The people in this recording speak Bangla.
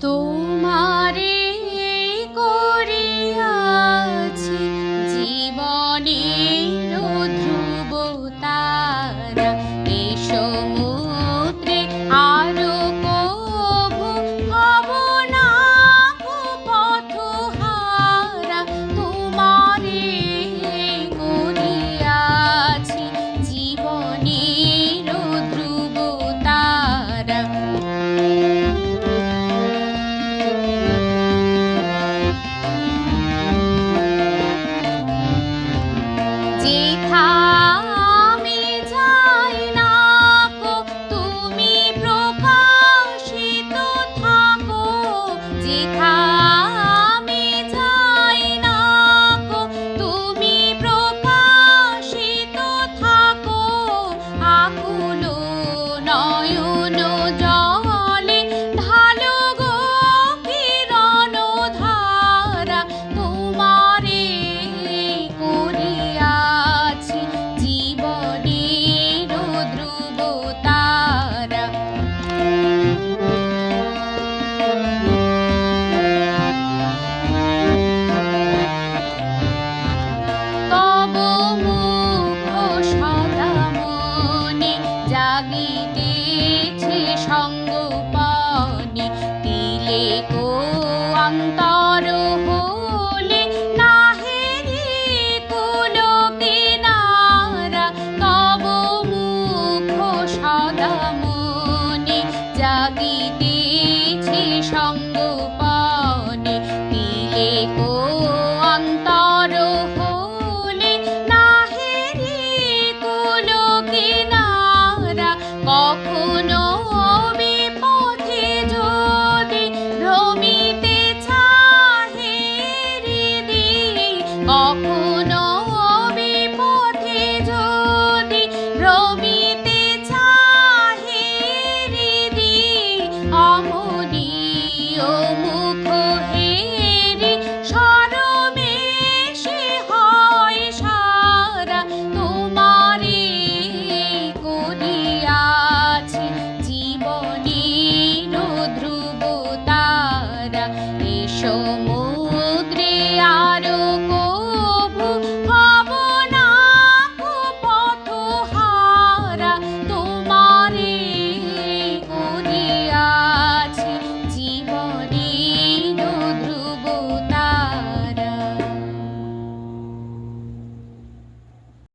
তোমার কো অন্তর হলে নাহেরি কুলকে নারা তব মুখ সদা মনে জাগিতে কখনো বিপথে যদি ভ্রমিতে চাহে হৃদি, অমনি মুখ হেরি সরমে সে হয় সারা তোমারে করিয়াছি জীবনের ধ্রুব তারা। এসম